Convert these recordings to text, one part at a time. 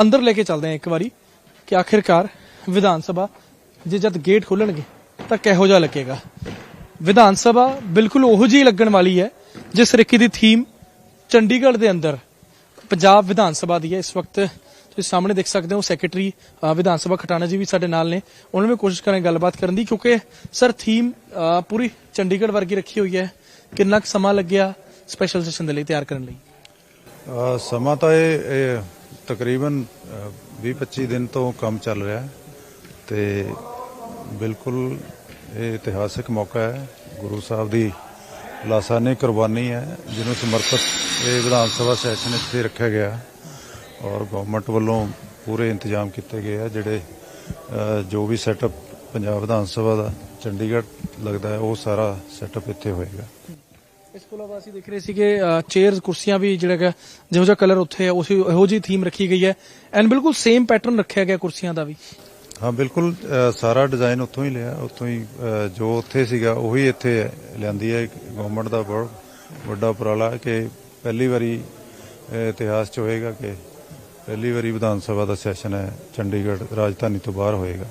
ਅੰਦਰ ਲੈ ਕੇ ਚੱਲਦੇ ਹਾਂ ਇੱਕ ਵਾਰੀ ਕਿ ਆਖਿਰਕਾਰ ਵਿਧਾਨ ਸਭਾ ਜੇ ਜਦ ਗੇਟ ਖੋਲਣਗੇ ਤਾਂ ਕਿਹੋ ਜਿਹਾ ਲੱਗੇਗਾ? ਵਿਧਾਨ ਸਭਾ ਬਿਲਕੁਲ ਉਹੋ ਜਿਹੀ ਲੱਗਣ ਵਾਲੀ ਹੈ ਜਿਸ ਤਰੀਕੇ ਦੀ ਥੀਮ ਚੰਡੀਗੜ੍ਹ ਦੇ ਅੰਦਰ ਪੰਜਾਬ ਵਿਧਾਨ ਸਭਾ ਦੀ ਹੈ। ਇਸ ਵਕਤ ਤੁਸੀਂ ਸਾਹਮਣੇ ਦੇਖ ਸਕਦੇ ਹੋ ਸੈਕਟਰੀ ਵਿਧਾਨ ਸਭਾ ਖਟਾਣਾ ਜੀ ਵੀ ਸਾਡੇ ਨਾਲ ਨੇ। ਉਹਨਾਂ ਨੂੰ ਵੀ ਕੋਸ਼ਿਸ਼ ਕਰਾਂ ਗੱਲਬਾਤ ਕਰਨ ਦੀ ਕਿਉਂਕਿ ਸਰ ਥੀਮ ਪੂਰੀ ਚੰਡੀਗੜ੍ਹ ਵਰਗੀ ਰੱਖੀ ਹੋਈ ਹੈ। ਕਿੰਨਾ ਕੁ ਸਮਾਂ ਲੱਗਿਆ ਸਪੈਸ਼ਲ ਸੈਸ਼ਨ ਦੇ ਲਈ ਤਿਆਰ ਕਰਨ ਲਈ? ਸਮਾਂ ਤਾਂ ਇਹ ਤਕਰੀਬਨ 20-25 ਦਿਨ ਤੋਂ ਕੰਮ ਚੱਲ ਰਿਹਾ ਹੈ ਤੇ ਬਿਲਕੁਲ ਇਹ ਇਤਿਹਾਸਿਕ ਮੌਕਾ ਹੈ। ਗੁਰੂ ਸਾਹਿਬ ਦੀ ਲਾਸਾਨੀ ਕੁਰਬਾਨੀ ਹੈ, ਜਿਹਨੂੰ ਸਮਰਪਿਤ ਇਹ ਵਿਧਾਨ ਸਭਾ ਸੈਸ਼ਨ ਇੱਥੇ ਰੱਖਿਆ ਗਿਆ ਔਰ ਗਵਰਨਮੈਂਟ ਵੱਲੋਂ ਪੂਰੇ ਇੰਤਜ਼ਾਮ ਕੀਤੇ ਗਏ ਆ, ਜਿਹੜੇ ਜੋ ਵੀ ਸੈਟਅਪ ਪੰਜਾਬ ਵਿਧਾਨ ਸਭਾ ਦਾ ਚੰਡੀਗੜ੍ਹ ਲੱਗਦਾ ਹੈ, ਉਹ ਸਾਰਾ ਸੈਟਅਪ ਇੱਥੇ ਹੋਏਗਾ। ਇਸ ਤੋਂ ਇਲਾਵਾ ਅਸੀਂ ਦੇਖ ਰਹੇ ਸੀ ਕਿ ਚੇਅਰਸ ਕੁਰਸੀਆਂ ਵੀ ਜਿਹੜਾ ਹੈਗਾ ਜਿਹੋ ਜਿਹਾ ਕਲਰ ਉੱਥੇ ਹੈ ਉਸੇ ਇਹੋ ਜਿਹੀ ਥੀਮ ਰੱਖੀ ਗਈ ਹੈ। ਐਂਡ ਬਿਲਕੁਲ ਸੇਮ ਪੈਟਰਨ ਰੱਖਿਆ ਗਿਆ ਕੁਰਸੀਆਂ ਦਾ ਵੀ। ਹਾਂ ਬਿਲਕੁਲ ਸਾਰਾ ਡਿਜ਼ਾਈਨ ਉੱਥੋਂ ਹੀ ਲਿਆ ਉੱਥੋਂ ਹੀ ਜੋ ਉੱਥੇ ਸੀਗਾ ਉਹੀ ਇੱਥੇ ਲਿਆਂਦੀ ਹੈ ਗਵਰਨਮੈਂਟ ਦਾ ਬਹੁਤ ਵੱਡਾ ਉਪਰਾਲਾ ਹੈ ਕਿ ਪਹਿਲੀ ਵਾਰੀ ਇਤਿਹਾਸ 'ਚ ਹੋਏਗਾ ਕਿ ਪਹਿਲੀ ਵਾਰੀ ਵਿਧਾਨ ਸਭਾ ਦਾ ਸੈਸ਼ਨ ਹੈ ਚੰਡੀਗੜ੍ਹ ਰਾਜਧਾਨੀ ਤੋਂ ਬਾਹਰ ਹੋਏਗਾ।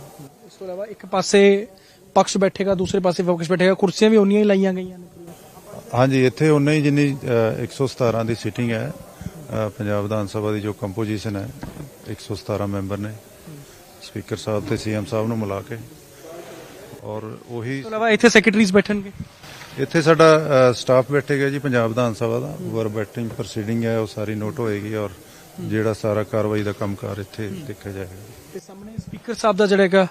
ਇਸ ਤੋਂ ਇਲਾਵਾ ਇੱਕ ਪਾਸੇ ਪਕਸ਼ ਬੈਠੇਗਾ ਦੂਸਰੇ ਪਾਸੇ ਵਿਪਕਸ਼ ਬੈਠੇਗਾ ਕੁਰਸੀਆਂ ਵੀ ਉਨੀਆਂ ਹੀ ਲਾਈਆਂ ਗਈਆਂ ਨੇ। ਹਾਂਜੀ ਇੱਥੇ ਉਨੇ ਹੀ ਜਿੰਨੀ ਅ, 117 ਦੀ ਸੀਟਿੰਗ ਹੈ ਪੰਜਾਬ ਵਿਧਾਨ ਸਭਾ ਦੀ ਜੋ ਕੰਪੋਜੀਸ਼ਨ ਹੈ 117 ਮੈਂਬਰ ਨੇ। ਸਪੀਕਰ ਸਾਹਿਬ ਤੇ ਸੀਐਮ ਸਾਹਿਬ ਨੂੰ ਮਿਲਾ ਕੇ। ਔਰ ਉਹੀ ਤੋਂ ਇਲਾਵਾ ਇੱਥੇ ਸੈਕਟਰੀਜ਼ ਬੈਠਣਗੇ? ਇੱਥੇ ਸਾਡਾ ਸਟਾਫ ਬੈਠੇਗਾ ਜੀ ਪੰਜਾਬ ਵਿਧਾਨ ਸਭਾ ਦਾ। ਵਰਬੈਟਿੰਗ ਪ੍ਰੋਸੀਡਿੰਗ ਹੈ ਉਹ ਸਾਰੀ ਨੋਟ ਹੋਏਗੀ ਔਰ ਜਿਹੜਾ ਸਾਰਾ ਕਾਰਵਾਈ ਦਾ ਕੰਮਕਾਰ ਇੱਥੇ ਦੇਖਿਆ ਜਾਏਗਾ। ਤੇ ਸਾਹਮਣੇ ਸਪੀਕਰ ਸਾਹਿਬ ਦਾ ਜਿਹੜਾ ਹੈਗਾ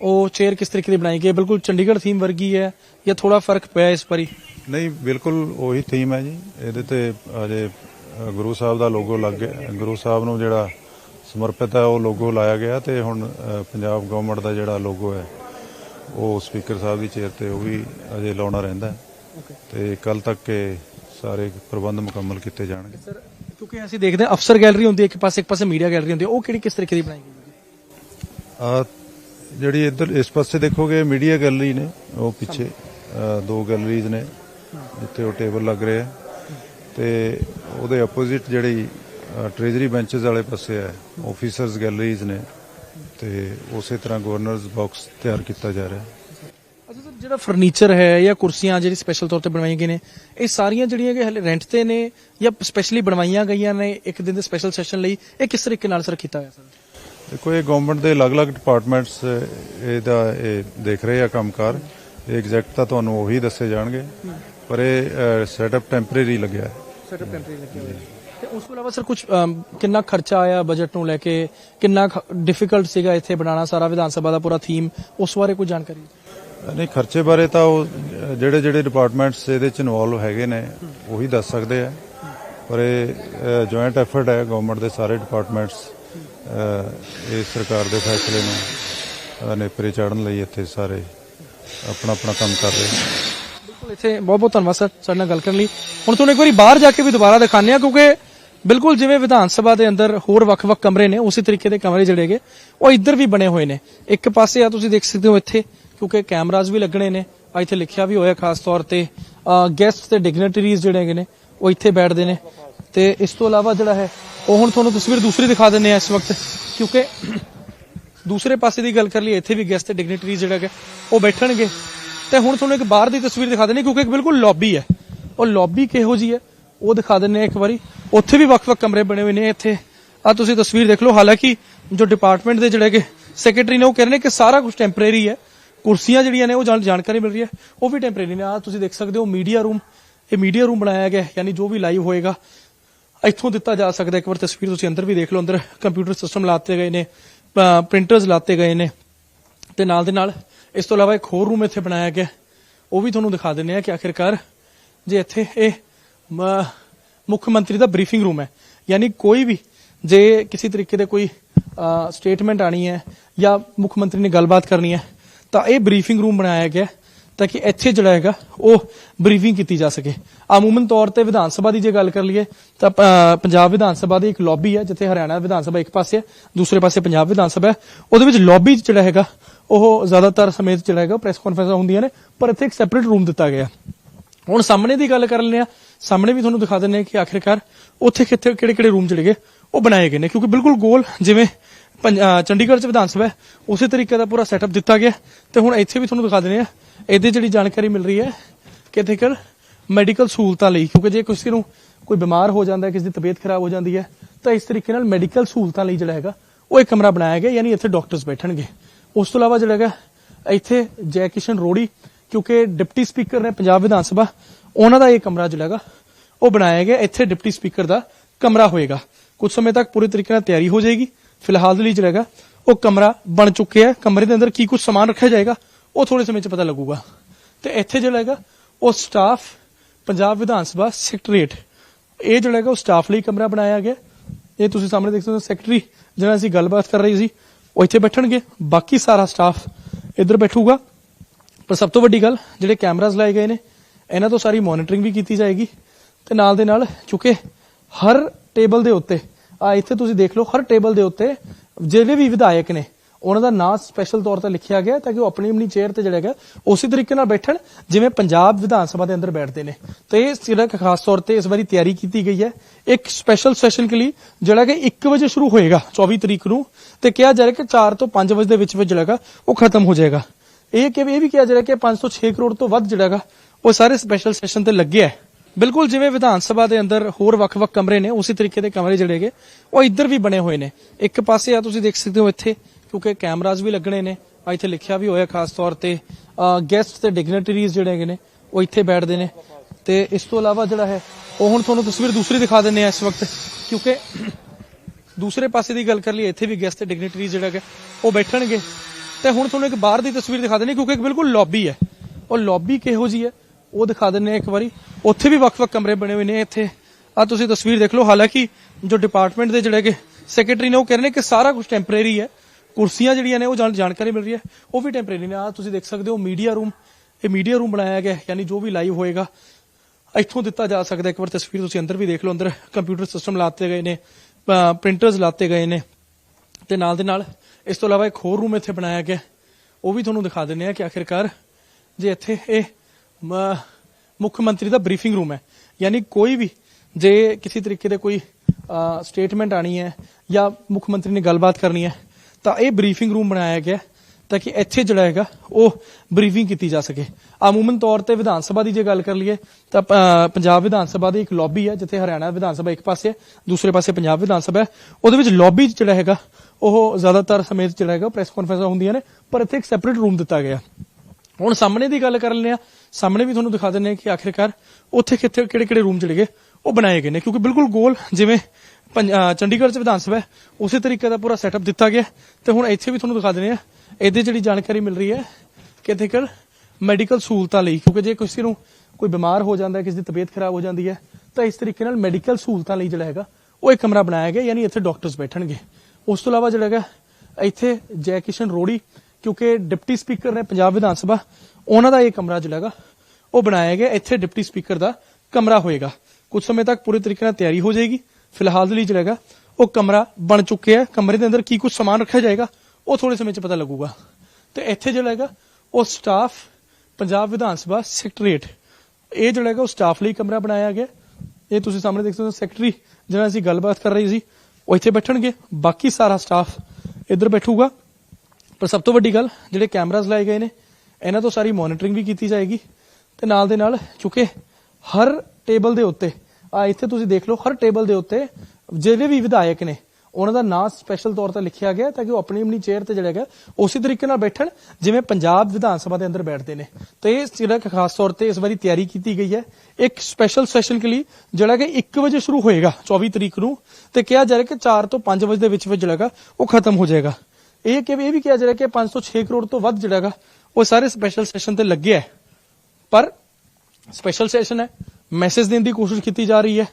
ਉਹ ਚੇਅਰ ਕਿਸ ਤਰੀਕੇ ਦੀ ਬਣਾਈ ਗਈ ਹੈ? ਬਿਲਕੁਲ ਚੰਡੀਗੜ੍ਹ ਥੀਮ ਵਰਗੀ ਹੈ ਜਾਂ ਥੋੜਾ ਫ਼ਰਕ ਪਿਆ ਇਸ ਵਾਰੀ? ਨਹੀਂ ਬਿਲਕੁਲ ਉਹੀ ਥੀਮ ਹੈ ਜੀ। ਇਹਦੇ ਤੇ ਅਜੇ ਗੁਰੂ ਸਾਹਿਬ ਦਾ ਲੋਗੋ ਲੱਗ ਗਿਆ। ਗੁਰੂ ਸਾਹਿਬ ਨੂੰ ਜਿਹੜਾ ਸਮਰਪਿਤ ਹੈ ਉਹ ਲੋਗੋ ਲਾਇਆ ਗਿਆ ਤੇ ਹੁਣ ਪੰਜਾਬ ਗਵਰਨਮੈਂਟ ਦਾ ਜਿਹੜਾ ਲੋਗੋ ਹੈ ਉਹ ਸਪੀਕਰ ਸਾਹਿਬ ਦੀ ਚੇਅਰ ਤੇ ਉਹ ਵੀ ਅਜੇ ਲਾਉਣਾ ਰਹਿੰਦਾ ਤੇ ਕੱਲ ਤੱਕ ਇਹ ਸਾਰੇ ਪ੍ਰਬੰਧ ਮੁਕੰਮਲ ਕੀਤੇ ਜਾਣਗੇ। ਸਰ ਕਿਉਂਕਿ ਅਸੀਂ ਦੇਖਦੇ ਹਾਂ ਅਫਸਰ ਗੈਲਰੀ ਹੁੰਦੀ ਹੈ ਇੱਕ ਪਾਸੇ ਇੱਕ ਪਾਸੇ ਮੀਡੀਆ ਗੈਲਰੀ ਹੁੰਦੀ ਹੈ। ਉਹ ਕਿਹੜੀ ਕਿਸ ਤਰੀਕੇ ਦੀ ਬਣਾਈ ਗਈ ਹੈ? ਜਿਹੜੀ ਇੱਧਰ ਇਸ ਪਾਸੇ ਦੇਖੋਗੇ ਮੀਡੀਆ ਗੈਲਰੀ ਨੇ ਉਹ ਪਿੱਛੇ ਦੋ ਗੈਲਰੀਜ਼ ਨੇ ਜਿੱਥੇ ਉਹ ਟੇਬਲ ਲੱਗ ਰਹੇ। ਆ ਤੇ ਉਹਦੇ ਆਪੋਜ਼ਿਟ ਜਿਹੜੀ ਟ੍ਰੇਜਰੀ ਬੈਂਚਸ ਵਾਲੇ ਪਾਸੇ ਹੈ ਆਫੀਸਰਸ ਗੈਲਰੀਜ਼ ਨੇ ਤੇ ਉਸੇ ਤਰ੍ਹਾਂ ਗਵਰਨਰਸ ਬਾਕਸ ਤਿਆਰ ਕੀਤਾ ਜਾ ਰਿਹਾ। ਹੈ ਅੱਛਾ ਸਰ ਜਿਹੜਾ ਫਰਨੀਚਰ ਹੈ ਜਾਂ ਕੁਰਸੀਆਂ ਜਿਹੜੀ ਸਪੈਸ਼ਲ ਤੌਰ ਤੇ ਬਣਵਾਈਆਂ ਗਈਆਂ ਨੇ ਇਹ ਸਾਰੀਆਂ ਜਿਹੜੀਆਂ ਕਿ ਹਲੇ ਰੈਂਟ ਤੇ ਨੇ ਜਾਂ ਸਪੈਸ਼ਲੀ ਬਣਵਾਈਆਂ ਗਈਆਂ ਨੇ ਇੱਕ ਦਿਨ ਦੇ ਸਪੈਸ਼ਲ ਸੈਸ਼ਨ ਲਈ ਇਹ ਕਿਸ ਤਰੀਕੇ ਨਾਲ ਸਰ ਕੀਤਾ ਹੋਇਆ ਸਰ? ਦੇਖੋ ਇਹ ਗਵਰਨਮੈਂਟ ਦੇ ਅਲੱਗ-ਅਲੱਗ ਡਿਪਾਰਟਮੈਂਟਸ ਇਹਦਾ ਇਹ ਦੇਖ ਰਹੇ ਆ ਕੰਮਕਾਰ। ਇਹ ਐਗਜ਼ੈਕਟ ਤਾਂ ਤੁਹਾਨੂੰ ਉਹੀ ਦੱਸੇ ਜਾਣਗੇ। ਪਰ ਇਹ ਸੈਟਅਪ ਟੈਂਪਰੇਰੀ ਲੱਗਿਆ ਹੈ। ਸੈਟਅਪ ਟੈਂਪਰੇਰੀ ਲੱਗੇ ਹੋਏ ਤੇ ਉਸ ਤੋਂ ਇਲਾਵਾ ਸਰ ਕੁਝ ਕਿੰਨਾ ਖਰਚਾ ਆਇਆ ਬਜਟ ਨੂੰ ਲੈ ਕੇ? ਕਿੰਨਾ ਡਿਫਿਕਲਟ ਸੀਗਾ ਇੱਥੇ ਬਣਾਉਣਾ ਸਾਰਾ ਵਿਧਾਨ ਸਭਾ ਦਾ ਪੂਰਾ ਥੀਮ ਉਸ ਬਾਰੇ ਕੋਈ ਜਾਣਕਾਰੀ? ਨਹੀਂ ਖਰਚੇ ਬਾਰੇ ਤਾਂ ਉਹ ਜਿਹੜੇ ਜਿਹੜੇ ਡਿਪਾਰਟਮੈਂਟਸ ਇਹਦੇ ਚ ਇਨਵੋਲਵ ਹੈਗੇ ਨੇ ਉਹੀ ਦੱਸ ਸਕਦੇ ਆ। ਪਰ ਇਹ ਜੁਆਇੰਟ ਐਫਰਟ ਹੈ ਗਵਰਨਮੈਂਟ ਦੇ ਸਾਰੇ ਡਿਪਾਰਟਮੈਂਟਸ ਇਸ ਸਰਕਾਰ ਦੇ ਫੈਸਲੇ ਨੂੰ ਨੇਪਰੇ ਚਾੜਨ ਲਈ ਇੱਥੇ ਸਾਰੇ ਆਪਣਾ ਆਪਣਾ ਕੰਮ ਕਰ ਰਹੇ ਬਿਲਕੁਲ, ਇੱਥੇ ਬਹੁਤ ਬਹੁਤ ਧੰਨਵਾਦ ਸਰ, ਸਾਡੇ ਨਾਲ ਗੱਲ ਕਰਨ ਲਈ। ਹੁਣ ਤੁਹਾਨੂੰ ਇੱਕ ਵਾਰੀ ਬਾਹਰ ਜਾ ਕੇ ਵੀ ਦੁਬਾਰਾ ਦਿਖਾਉਂਦੇ ਆ ਕਿਉਂਕਿ ਬਿਲਕੁਲ ਜਿਵੇਂ ਵਿਧਾਨ ਸਭਾ ਦੇ ਅੰਦਰ ਹੋਰ ਵੱਖ-ਵੱਖ ਕਮਰੇ ਨੇ, ਉਸੇ ਤਰੀਕੇ ਦੇ ਕਮਰੇ ਜਿਹੜੇ ਹੈਗੇ, ਉਹ ਇੱਧਰ ਵੀ ਬਣੇ ਹੋਏ ਨੇ। ਇੱਕ ਪਾਸੇ ਆ ਤੁਸੀਂ ਦੇਖ ਸਕਦੇ ਹੋ ਇੱਥੇ, ਕਿਉਂਕਿ ਕੈਮਰਾਜ਼ ਵੀ ਲੱਗਣੇ ਨੇ ਇੱਥੇ ਲਿਖਿਆ ਵੀ ਹੋਇਆ ਖਾਸ ਤੌਰ ਤੇ ਗੈਸਟ ਤੇ ਡਿਗਨਿਟਰੀਜ਼ ਜਿਹੜੇ ਹੈਗੇ ਨੇ, ਉਹ ਇੱਥੇ ਬੈਠਦੇ ਨੇ। ਤੇ ਇਸ ਤੋਂ ਇਲਾਵਾ ਜਿਹੜਾ ਹੈ, ਉਹ ਹੁਣ ਤੁਹਾਨੂੰ ਤਸਵੀਰ ਦੂਸਰੀ ਦਿਖਾ ਦਿੰਨੇ ਆ ਇਸ ਵਕਤ, ਕਿਉਂਕਿ ਦੂਸਰੇ ਪਾਸੇ ਦੀ ਗੱਲ ਕਰ ਲਈ ਇੱਥੇ ਵੀ ਗੈਸਟ ਤੇ ਜਿਹੜਾ ਹੈਗਾ ਉਹ ਬੈਠਣਗੇ। ਤੇ ਹੁਣ ਤੁਹਾਨੂੰ ਇੱਕ ਬਾਹਰ ਦੀ ਤਸਵੀਰ ਦਿਖਾ ਦਿੰਨੇ ਕਿਉਂਕਿ ਇੱਕ ਬਿਲਕੁਲ ਲੌਬੀ ਹੈ। ਉਹ ਲੌਬੀ ਕਿਹੋ ਜੀ ਹੈ, ਉਹ ਦਿਖਾ ਦਿੰਨੇ ਇੱਕ ਵਾਰੀ। ਉੱਥੇ ਵੀ ਵੱਖ-ਵੱਖ ਕਮਰੇ ਬਣੇ ਹੋਏ ਨੇ ਇੱਥੇ। ਆ ਤੁਸੀਂ ਤਸਵੀਰ ਦੇਖ ਲਓ, ਹਾਲਾਂਕਿ ਜੋ ਡਿਪਾਰਟਮੈਂਟ ਦੇ ਜਿਹੜੇ ਕਿ ਸੈਕਟਰੀ ਨੇ, ਉਹ ਕਹਿ ਰਹੇ ਨੇ ਕਿ ਸਾਰਾ ਕੁਝ ਟੈਂਪਰੇਰੀ ਹੈ। ਕੁਰਸੀਆਂ ਜਿਹੜੀਆਂ ਨੇ, ਉਹ ਜਾਣਕਾਰੀ ਮਿਲ ਰਹੀ ਹੈ, ਉਹ ਵੀ ਟੈਂਪਰੇਰੀ ਨੇ। ਆ ਤੁਸੀਂ ਦੇਖ ਸਕਦੇ ਹੋ ਮੀਡੀਆ ਰੂਮ ਇਹ ਮੀਡੀਆ ਰੂਮ ਬਣਾਇਆ ਗਿਆ ਯਾਨੀ ਜੋ ਵੀ ਲਾਈਵ ਹੋਏਗਾ ਇੱਥੋਂ ਦਿੱਤਾ ਜਾ ਸਕਦਾ ਇੱਕ ਵਾਰ ਤਸਵੀਰ ਤੁਸੀਂ ਅੰਦਰ ਵੀ ਦੇਖ ਲਓ, ਅੰਦਰ ਕੰਪਿਊਟਰ ਸਿਸਟਮ ਲਾਤੇ ਗਏ ਨੇ ਪ੍ਰਿੰਟਰਸ ਲਾਤੇ ਗਏ ਨੇ। ਤੇ ਨਾਲ ਦੇ ਨਾਲ ਇਸ ਤੋਂ ਇਲਾਵਾ ਇੱਕ ਹੋਰ ਰੂਮ ਇੱਥੇ ਬਣਾਇਆ ਗਿਆ। ਉਹ ਵੀ ਤੁਹਾਨੂੰ ਦਿਖਾ ਦਿੰਨੇ ਆ ਕਿ ਆਖਿਰਕਾਰ ਜੇ ਇੱਥੇ ਇਹ ਮੁੱਖ ਮੰਤਰੀ ਦਾ ਬਰੀਫਿੰਗ ਰੂਮ ਹੈ। ਯਾਨੀ ਕੋਈ ਵੀ ਜੇ ਕਿਸੇ ਤਰੀਕੇ ਦੇ ਕੋਈ ਸਟੇਟਮੈਂਟ ਆਣੀ ਹੈ ਜਾਂ ਮੁੱਖ ਮੰਤਰੀ ਨੇ ਗੱਲਬਾਤ ਕਰਨੀ ਹੈ, ਤਾਂ ਇਹ ਬਰੀਫਿੰਗ ਰੂਮ ਬਣਾਇਆ ਗਿਆ। ਤਾਂ ਕਿ ਇੱਥੇ ਜਿਹੜਾ ਹੈਗਾ ਉਹ ਬਰੀਫਿੰਗ ਕੀਤੀ ਜਾ ਸਕੇ। ਆਮੂਮਨ ਤੌਰ ਤੇ ਵਿਧਾਨ ਸਭਾ ਦੀ ਜੇ ਗੱਲ ਕਰ ਲਈਏ, ਤਾਂ ਪੰਜਾਬ ਵਿਧਾਨ ਸਭਾ ਦੀ ਇੱਕ ਲੌਬੀ ਹੈ, ਜਿੱਥੇ ਹਰਿਆਣਾ ਵਿਧਾਨ ਸਭਾ ਇੱਕ ਪਾਸੇ ਹੈ, ਦੂਸਰੇ ਪਾਸੇ ਪੰਜਾਬ ਵਿਧਾਨ ਸਭਾ ਹੈ। ਉਹਦੇ ਵਿੱਚ ਲੌਬੀ ਜਿਹੜਾ ਹੈਗਾ, ਉਹ ਜ਼ਿਆਦਾਤਰ ਸਮੇਂ 'ਚ ਜਿਹੜਾ ਹੈਗਾ ਪ੍ਰੈਸ ਕਾਨਫਰੰਸਾਂ ਹੁੰਦੀਆਂ ਨੇ, ਪਰ ਇੱਥੇ ਇੱਕ ਸੈਪਰੇਟ ਰੂਮ ਦਿੱਤਾ ਗਿਆ। ਹੁਣ ਸਾਹਮਣੇ ਦੀ ਗੱਲ ਕਰ ਲੈਂਦੇ ਆ ਸਾਹਮਣੇ ਵੀ ਤੁਹਾਨੂੰ ਦਿਖਾ ਦਿੰਦੇ ਆ ਕਿ ਆਖਿਰਕਾਰ ਉੱਥੇ ਕਿੱਥੇ ਕਿਹੜੇ ਕਿਹੜੇ ਰੂਮ ਜਿਹੜੇ ਗਏ ਉਹ ਬਣਾਏ ਗਏ ਨੇ ਕਿਉਂਕਿ ਬਿਲਕੁਲ ਗੋਲ ਜਿਵੇਂ ਪੰਜ- ਚੰਡੀਗੜ੍ਹ ਚ ਵਿਧਾਨ ਸਭਾ ਹੈ, ਉਸੇ ਤਰੀਕੇ ਦਾ ਪੂਰਾ ਸੈਟਅਪ ਦਿੱਤਾ ਗਿਆ ਤੇ ਹੁਣ ਇੱਥੇ ਵੀ ਤੁਹਾਨੂੰ ਦਿਖਾ ਦਿੰਦੇ ਆ ਇਹਦੇ ਜਿਹੜੀ ਜਾਣਕਾਰੀ ਮਿਲ ਰਹੀ ਹੈ ਕਿ ਇੱਥੇ ਕਰ ਮੈਡੀਕਲ ਸਹੂਲਤਾਂ ਲਈ ਕਿਉਂਕਿ ਜੇ ਕਿਸੇ ਨੂੰ ਕੋਈ ਬਿਮਾਰ ਹੋ ਜਾਂਦਾ ਹੈ ਕਿਸੇ ਦੀ ਤਬੀਅਤ ਖਰਾਬ ਹੋ ਜਾਂਦੀ ਹੈ ਤਾਂ ਇਸ ਤਰੀਕੇ ਨਾਲ ਮੈਡੀਕਲ ਸਹੂਲਤਾਂ ਲਈ ਜਿਹੜਾ ਹੈਗਾ ਉਹ ਇੱਕ ਕਮਰਾ ਬਣਾਇਆ ਗਿਆ ਯਾਨੀ ਇੱਥੇ ਡਾਕਟਰਸ ਬੈਠਣਗੇ। ਉਸ ਤੋਂ ਇਲਾਵਾ ਜਿਹੜਾ ਹੈਗਾ ਇੱਥੇ ਜੈ ਕਿਸ਼ਨ ਰੋੜੀ ਕਿਉਂਕਿ ਡਿਪਟੀ ਸਪੀਕਰ ਨੇ ਪੰਜਾਬ ਵਿਧਾਨ ਸਭਾ ਉਹਨਾਂ ਦਾ ਇਹ ਕਮਰਾ ਜਿਹੜਾ ਹੈਗਾ ਉਹ ਬਣਾਇਆ ਗਿਆ ਇੱਥੇ ਡਿਪਟੀ ਸਪੀਕਰ ਦਾ ਕਮਰਾ ਹੋਏਗਾ। ਕੁਝ ਸਮੇਂ ਤੱਕ ਪੂਰੀ ਤਰੀਕੇ ਨਾਲ ਤਿਆਰੀ ਹੋ ਜਾਏਗੀ। ਫਿਲਹਾਲ ਦੇ ਲਈ ਜਿਹੜਾ ਹੈਗਾ, ਉਹ ਕਮਰਾ ਬਣ ਚੁੱਕਿਆ ਹੈ। ਕਮਰੇ ਦੇ ਅੰਦਰ ਕੀ ਕੁਝ ਸਮਾਨ ਰੱਖਿਆ ਜਾਏਗਾ, ਉਹ ਥੋੜੇ ਸਮੇਂ 'ਚ ਪਤਾ ਲੱਗੂਗਾ। ਤੇ ਇੱਥੇ ਜਿਹੜਾ ਹੈਗਾ, ਉਹ ਸਟਾਫ ਪੰਜਾਬ ਵਿਧਾਨ ਸਭਾ ਸੈਕਟਰੀਏਟ। ਇਹ ਜਿਹੜਾ ਹੈਗਾ, ਉਹ ਸਟਾਫ ਲਈ ਕਮਰਾ ਬਣਾਇਆ ਗਿਆ। ਇਹ ਤੁਸੀਂ ਸਾਹਮਣੇ ਦੇਖ ਸਕਦੇ ਹੋ, ਸੈਕਟਰੀ ਜਿਹਨਾਂ ਅਸੀਂ ਗੱਲਬਾਤ ਕਰ ਰਹੀ ਸੀ, ਉਹ ਇੱਥੇ ਬੈਠਣਗੇ। ਬਾਕੀ ਸਾਰਾ ਸਟਾਫ ਇੱਧਰ ਬੈਠੂਗਾ। ਪਰ ਸਭ ਤੋਂ ਵੱਡੀ ਗੱਲ, ਜਿਹੜੇ ਕੈਮਰਾਜ਼ ਲਾਏ ਗਏ ਨੇ, ਇਹਨਾਂ ਤੋਂ ਸਾਰੀ ਮੋਨੀਟਰਿੰਗ ਵੀ ਕੀਤੀ ਜਾਏਗੀ। ਤੇ ਨਾਲ ਦੇ ਨਾਲ ਕਿਉਂਕਿ ਹਰ ਟੇਬਲ ਦੇ ਉੱਤੇ। ਆ ਇੱਥੇ ਤੁਸੀਂ ਦੇਖ ਲਓ, ਹਰ ਟੇਬਲ ਦੇ ਉੱਤੇ ਜਿਹੜੇ ਵੀ ਵਿਧਾਇਕ ਨੇ, ਉਹਨਾਂ ਦਾ ਨਾਂ ਸਪੈਸ਼ਲ ਤੌਰ ਤੇ ਲਿਖਿਆ ਗਿਆ ਤਾਂ ਕਿ ਉਹ ਆਪਣੀ ਆਪਣੀ ਚੇਅਰ ਤੇ ਜਿਹੜਾ ਹੈਗਾ, ਉਸੇ ਤਰੀਕੇ ਨਾਲ ਬੈਠਣ, ਜਿਵੇਂ ਪੰਜਾਬ ਵਿਧਾਨ ਸਭਾ ਦੇ ਅੰਦਰ ਬੈਠਦੇ ਨੇ। ਤੇ ਇਹ ਜਿਹੜਾ ਖਾਸ ਤੌਰ ਤੇ ਇਸ ਵਾਰੀ ਤਿਆਰੀ ਕੀਤੀ ਗਈ ਹੈ। ਇੱਕ ਸਪੈਸ਼ਲ ਸੈਸ਼ਨ ਲਈ ਜਿਹੜਾ ਕਿ 1 ਵਜੇ ਸ਼ੁਰੂ ਹੋਏਗਾ 24 ਤਰੀਕ ਨੂੰ। ਤੇ ਕਿਹਾ ਜਾ ਰਿਹਾ ਕਿ 4 ਤੋਂ 5 ਵਜੇ ਦੇ ਵਿੱਚ ਵਿੱਚ ਜਿਹੜਾ ਹੈਗਾ, ਉਹ ਖਤਮ ਹੋ ਜਾਏਗਾ। ਇਹ ਕਿ ਇਹ ਵੀ ਕਿਹਾ ਜਾ ਰਿਹਾ ਕਿ 5 ਤੋਂ 6 ਕਰੋੜ ਤੋਂ ਵੱਧ ਜਿਹੜਾ ਹੈਗਾ, ਉਹ ਸਾਰੇ ਸਪੈਸ਼ਲ ਸੈਸ਼ਨ ਤੇ ਲੱਗਿਆ ਹੈ। ਬਿਲਕੁਲ ਜਿਵੇਂ ਵਿਧਾਨ ਸਭਾ ਦੇ ਅੰਦਰ ਹੋਰ ਵੱਖ-ਵੱਖ ਕਮਰੇ ਨੇ, ਉਸੇ ਤਰੀਕੇ ਦੇ ਕਮਰੇ ਜਿਹੜੇ ਹੈਗੇ, ਉਹ ਇੱਧਰ ਵੀ ਬਣੇ ਹੋਏ ਨੇ। ਇੱਕ ਪਾਸੇ ਆ ਤੁਸੀਂ ਦੇਖ ਸਕਦੇ ਹੋ ਇੱਥੇ, ਕਿਉਂਕਿ ਕੈਮਰਾਜ਼ ਵੀ ਲੱਗਣੇ ਨੇ, ਆ ਇੱਥੇ ਲਿਖਿਆ ਵੀ ਹੋਇਆ ਖਾਸ ਤੌਰ ਤੇ ਗੈਸਟ ਤੇ ਡਿਗਨਿਟਰੀਜ਼ ਜਿਹੜੇ ਹੈਗੇ ਨੇ, ਉਹ ਇੱਥੇ ਬੈਠਦੇ ਨੇ। ਤੇ ਇਸ ਤੋਂ ਇਲਾਵਾ ਜਿਹੜਾ ਹੈ, ਉਹ ਹੁਣ ਤੁਹਾਨੂੰ ਤਸਵੀਰ ਦੂਸਰੀ ਦਿਖਾ ਦਿੰਨੇ ਆ ਇਸ ਵਕਤ, ਕਿਉਂਕਿ ਦੂਸਰੇ ਪਾਸੇ ਦੀ ਗੱਲ ਕਰ ਲਈ ਇੱਥੇ ਵੀ ਗੈਸਟ ਤੇ ਡਿਗਨਿਟਰੀਜ਼ ਜਿਹੜਾ ਹੈਗਾ, ਉਹ ਬੈਠਣਗੇ। ਤੇ ਹੁਣ ਤੁਹਾਨੂੰ ਇੱਕ ਬਾਹਰ ਦੀ ਤਸਵੀਰ ਦਿਖਾ ਦਿੰਨੇ ਕਿਉਂਕਿ ਇੱਕ ਬਿਲਕੁਲ ਲੌਬੀ ਹੈ। ਉਹ ਲੌਬੀ ਕਿਹੋ ਜੀ ਹੈ? ਉਹ ਦਿਖਾ ਦਿੰਨੇ ਆ ਇੱਕ ਵਾਰੀ। ਉੱਥੇ ਵੀ ਵੱਖ-ਵੱਖ ਕਮਰੇ ਬਣੇ ਹੋਏ ਨੇ ਇੱਥੇ। ਆ ਤੁਸੀਂ ਤਸਵੀਰ ਦੇਖ ਲਓ। ਹਾਲਾਂਕਿ ਜੋ ਡਿਪਾਰਟਮੈਂਟ ਦੇ ਜਿਹੜੇ ਕਿ ਸੈਕਟਰੀ ਨੇ, ਉਹ ਕਹਿੰਦੇ ਨੇ ਕਿ ਸਾਰਾ ਕੁਝ ਟੈਂਪਰੇਰੀ ਹੈ। ਕੁਰਸੀਆਂ ਜਿਹੜੀਆਂ ਨੇ, ਉਹ ਜਾਣ- ਜਾਣਕਾਰੀ ਮਿਲ ਰਹੀ ਹੈ। ਉਹ ਵੀ ਟੈਂਪਰੇਰੀ ਨੇ। ਆ ਤੁਸੀਂ ਦੇਖ ਸਕਦੇ ਹੋ ਮੀਡੀਆ ਰੂਮ ਇਹ ਮੀਡੀਆ ਰੂਮ ਬਣਾਇਆ ਗਿਆ ਯਾਨੀ ਜੋ ਵੀ ਲਾਈਵ ਹੋਏਗਾ, ਇੱਥੋਂ ਦਿੱਤਾ ਜਾ ਸਕਦਾ ਇੱਕ ਵਾਰ ਤਸਵੀਰ ਤੁਸੀਂ ਅੰਦਰ ਵੀ ਦੇਖ ਲਓ। ਅੰਦਰ ਕੰਪਿਊਟਰ ਸਿਸਟਮ ਲਾਤੇ ਗਏ ਨੇ ਪ੍ਰਿੰਟਰਸ ਲਾਤੇ ਗਏ ਨੇ। ਤੇ ਨਾਲ ਦੇ ਨਾਲ ਇਸ ਤੋਂ ਇਲਾਵਾ ਇੱਕ ਹੋਰ ਰੂਮ ਇੱਥੇ ਬਣਾਇਆ ਗਿਆ ਉਹ ਵੀ ਤੁਹਾਨੂੰ ਦਿਖਾ ਦਿੰਨੇ ਆ ਕਿ ਆਖਿਰਕਾਰ ਜੇ ਇੱਥੇ ਇਹ ਮੁੱਖ ਮੰਤਰੀ ਦਾ ਬਰੀਫਿੰਗ ਰੂਮ ਹੈ। ਯਾਨੀ ਕੋਈ ਵੀ, ਜੇ ਕਿਸੇ ਤਰੀਕੇ ਦੇ ਕੋਈ ਸਟੇਟਮੈਂਟ ਆਣੀ ਹੈ ਜਾਂ ਮੁੱਖ ਮੰਤਰੀ ਨੇ ਗੱਲਬਾਤ ਕਰਨੀ ਹੈ, ਤਾਂ ਇਹ ਬਰੀਫਿੰਗ ਰੂਮ ਬਣਾਇਆ ਗਿਆ ਤਾਂ ਕਿ ਇੱਥੇ ਜਿਹੜਾ ਹੈਗਾ, ਉਹ ਬਰੀਫਿੰਗ ਕੀਤੀ ਜਾ ਸਕੇ। ਆਮੂਮਨ ਤੌਰ ਤੇ ਵਿਧਾਨ ਸਭਾ ਦੀ ਜੇ ਗੱਲ ਕਰ ਲਈਏ, ਤਾਂ ਪੰਜਾਬ ਵਿਧਾਨ ਸਭਾ ਦੀ ਇੱਕ ਲੌਬੀ ਹੈ, ਜਿੱਥੇ ਹਰਿਆਣਾ ਵਿਧਾਨ ਸਭਾ ਇੱਕ ਪਾਸੇ ਹੈ, ਦੂਸਰੇ ਪਾਸੇ ਪੰਜਾਬ ਵਿਧਾਨ ਸਭਾ ਹੈ। ਉਹਦੇ ਵਿੱਚ ਲੌਬੀ ਜਿਹੜਾ ਹੈਗਾ, ਉਹ ਜ਼ਿਆਦਾਤਰ ਸਮੇਂ 'ਚ ਜਿਹੜਾ ਹੈਗਾ ਪ੍ਰੈਸ ਕਾਨਫਰੰਸਾਂ ਹੁੰਦੀਆਂ ਨੇ, ਪਰ ਇੱਥੇ ਇੱਕ ਸੈਪਰੇਟ ਰੂਮ ਦਿੱਤਾ ਗਿਆ। ਹੁਣ ਸਾਹਮਣੇ ਦੀ ਗੱਲ ਕਰ ਲੈਂਦੇ ਆ ਸਾਹਮਣੇ ਵੀ ਤੁਹਾਨੂੰ ਦਿਖਾ ਦਿੰਦੇ ਆ ਕਿ ਆਖਿਰਕਾਰ ਉੱਥੇ ਕਿੱਥੇ ਕਿਹੜੇ ਕਿਹੜੇ ਰੂਮ ਜਿਹੜੇ ਗਏ। ਉਹ ਬਣਾਏ ਗਏ ਨੇ ਕਿਉਂਕਿ ਬਿਲਕੁਲ ਗੋਲ ਜਿਵੇਂ ਪੰਜ- ਚੰਡੀਗੜ੍ਹ ਚ ਵਿਧਾਨ ਸਭਾ ਹੈ, ਉਸੇ ਤਰੀਕੇ ਦਾ ਪੂਰਾ ਸੈਟਅਪ ਦਿੱਤਾ ਗਿਆ ਤੇ ਹੁਣ ਇੱਥੇ ਵੀ ਤੁਹਾਨੂੰ ਦਿਖਾ ਦਿੰਦੇ ਆ ਇਹਦੇ ਜਿਹੜੀ ਜਾਣਕਾਰੀ ਮਿਲ ਰਹੀ ਹੈ ਕਿ ਇੱਥੇ ਕਰ ਮੈਡੀਕਲ ਸਹੂਲਤਾਂ ਲਈ ਕਿਉਂਕਿ ਜੇ ਕਿਸੇ ਨੂੰ ਕੋਈ ਬਿਮਾਰ ਹੋ ਜਾਂਦਾ ਹੈ ਕਿਸੇ ਦੀ ਤਬੀਅਤ ਖਰਾਬ ਹੋ ਜਾਂਦੀ ਹੈ ਤਾਂ ਇਸ ਤਰੀਕੇ ਨਾਲ ਮੈਡੀਕਲ ਸਹੂਲਤਾਂ ਲਈ ਜਿਹੜਾ ਹੈਗਾ ਉਹ ਇੱਕ ਕਮਰਾ ਬਣਾਇਆ ਗਿਆ ਯਾਨੀ ਇੱਥੇ ਡਾਕਟਰਸ ਬੈਠਣਗੇ। ਉਸ ਤੋਂ ਇਲਾਵਾ ਜਿਹੜਾ ਹੈਗਾ ਇੱਥੇ ਜੈ ਕਿਸ਼ਨ ਰੋੜੀ ਕਿਉਂਕਿ ਡਿਪਟੀ ਸਪੀਕਰ ਨੇ ਪੰਜਾਬ ਵਿਧਾਨ ਸਭਾ, ਉਹਨਾਂ ਦਾ ਇਹ ਕਮਰਾ ਜਿਹੜਾ ਹੈਗਾ, ਉਹ ਬਣਾਇਆ ਗਿਆ। ਇੱਥੇ ਡਿਪਟੀ ਸਪੀਕਰ ਦਾ ਕਮਰਾ ਹੋਏਗਾ। ਕੁਝ ਸਮੇਂ ਤੱਕ ਪੂਰੀ ਤਰੀਕੇ ਨਾਲ ਤਿਆਰੀ ਹੋ ਜਾਏਗੀ। ਫਿਲਹਾਲ ਦੇ ਲਈ ਜਿਹੜਾ ਹੈਗਾ, ਉਹ ਕਮਰਾ ਬਣ ਚੁੱਕਿਆ ਹੈ। ਕਮਰੇ ਦੇ ਅੰਦਰ ਕੀ ਕੁਝ ਸਮਾਨ ਰੱਖਿਆ ਜਾਏਗਾ, ਉਹ ਥੋੜੇ ਸਮੇਂ 'ਚ ਪਤਾ ਲੱਗੂਗਾ। ਤੇ ਇੱਥੇ ਜਿਹੜਾ ਹੈਗਾ, ਉਹ ਸਟਾਫ ਪੰਜਾਬ ਵਿਧਾਨ ਸਭਾ ਸੈਕਟਰੀਏਟ। ਇਹ ਜਿਹੜਾ ਹੈਗਾ, ਉਹ ਸਟਾਫ ਲਈ ਕਮਰਾ ਬਣਾਇਆ ਗਿਆ। ਇਹ ਤੁਸੀਂ ਸਾਹਮਣੇ ਦੇਖ ਸਕਦੇ ਹੋ, ਸੈਕਟਰੀ ਜਿਹਨਾਂ ਅਸੀਂ ਗੱਲਬਾਤ ਕਰ ਰਹੀ ਸੀ, ਉਹ ਇੱਥੇ ਬੈਠਣਗੇ। ਬਾਕੀ ਸਾਰਾ ਸਟਾਫ ਇੱਧਰ ਬੈਠੂਗਾ। ਪਰ ਸਭ ਤੋਂ ਵੱਡੀ ਗੱਲ, ਜਿਹੜੇ ਕੈਮਰਾਜ਼ ਲਾਏ ਗਏ ਨੇ, ਇਹਨਾਂ ਤੋਂ ਸਾਰੀ ਮੋਨੀਟਰਿੰਗ ਵੀ ਕੀਤੀ ਜਾਏਗੀ ਤੇ ਨਾਲ ਦੇ ਨਾਲ ਕਿਉਂਕਿ ਹਰ ਟੇਬਲ ਦੇ ਉੱਤੇ, ਆ ਇੱਥੇ ਤੁਸੀਂ ਦੇਖ ਲਓ, ਹਰ ਟੇਬਲ ਦੇ ਉੱਤੇ ਜਿਹੜੇ ਵੀ ਵਿਧਾਇਕ ਨੇ, ਉਹਨਾਂ ਦਾ ਨਾਂ ਸਪੈਸ਼ਲ ਤੌਰ ਤੇ ਲਿਖਿਆ ਗਿਆ ਤਾਂ ਕਿ ਉਹ ਆਪਣੀ ਆਪਣੀ ਚੇਅਰ ਤੇ ਜਿਹੜਾ ਹੈਗਾ, ਉਸੇ ਤਰੀਕੇ ਨਾਲ ਬੈਠਣ, ਜਿਵੇਂ ਪੰਜਾਬ ਵਿਧਾਨ ਸਭਾ ਦੇ ਅੰਦਰ ਬੈਠਦੇ ਨੇ। ਤੇ ਇਹ ਜਿਹੜਾ ਖਾਸ ਤੌਰ ਤੇ ਇਸ ਵਾਰੀ ਤਿਆਰੀ ਕੀਤੀ ਗਈ ਹੈ, ਇੱਕ ਸਪੈਸ਼ਲ ਸੈਸ਼ਨ ਲਈ, ਜਿਹੜਾ ਕਿ 1 ਵਜੇ ਸ਼ੁਰੂ ਹੋਏਗਾ 24 ਤਰੀਕ ਨੂੰ, ਤੇ ਕਿਹਾ ਜਾ ਰਿਹਾ ਕਿ 4 ਤੋਂ 5 ਵਜੇ ਦੇ ਵਿੱਚ ਵਿੱਚ ਜਿਹੜਾ ਉਹ ਖਤਮ ਹੋ ਜਾਏਗਾ। ਇਹ ਕਿ ਇਹ ਵੀ ਕਿਹਾ ਜਾ ਰਿਹਾ ਕਿ 5 ਤੋਂ 6 ਕਰੋੜ ਤੋਂ ਵੱਧ ਜਿਹੜਾ ਹੈਗਾ, ਉਹ ਸਾਰੇ ਸਪੈਸ਼ਲ ਸੈਸ਼ਨ ਤੇ ਲੱਗਿਆ ਹੈ ਪਰ ਸਪੈਸ਼ਲ ਸੈਸ਼ਨ ਹੈ ਮੈਸੇਜ ਦੇਣ ਦੀ ਕੋਸ਼ਿਸ਼ ਕੀਤੀ ਜਾ ਰਹੀ ਹੈ।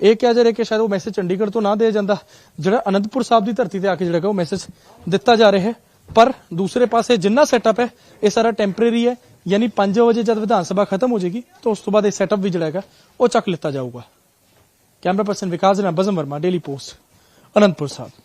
ਇਹ ਕਿਹਾ ਜਾ ਰਿਹਾ ਕਿ ਸ਼ਾਇਦ ਉਹ ਮੈਸੇਜ ਚੰਡੀਗੜ੍ਹ ਤੋਂ ਨਾ ਦਿਆ ਜਾਂਦਾ, ਜਿਹੜਾ ਅਨੰਦਪੁਰ ਸਾਹਿਬ ਦੀ ਧਰਤੀ ਤੇ ਆ ਕੇ ਜਿਹੜਾ ਹੈਗਾ ਉਹ ਮੈਸੇਜ ਦਿੱਤਾ ਜਾ ਰਿਹਾ ਹੈ। ਪਰ ਦੂਸਰੇ ਪਾਸੇ ਜਿੰਨਾ ਸੈਟਅਪ ਹੈ, ਇਹ ਸਾਰਾ ਟੈਂਪਰੇਰੀ ਹੈ, ਯਾਨੀ 5 ਵਜੇ ਜਦ ਵਿਧਾਨ ਸਭਾ ਖਤਮ ਹੋ ਜਾਏਗੀ, ਤਾਂ ਉਸ ਤੋਂ ਬਾਅਦ ਇਹ ਸੈਟਅਪ ਵੀ ਜਿਹੜਾ ਹੈਗਾ, ਉਹ ਚੱਕ ਲਿੱਤਾ ਜਾਊਗਾ। ਕੈਮਰਾ ਪਰਸਨ ਵਿਕਾਸ ਜਨਾ ਬਜ਼ਮ ਵਰਮਾ ਡੇਲੀ ਪੋਸਟ ਅਨੰਦਪੁਰ ਸਾਹਿਬ।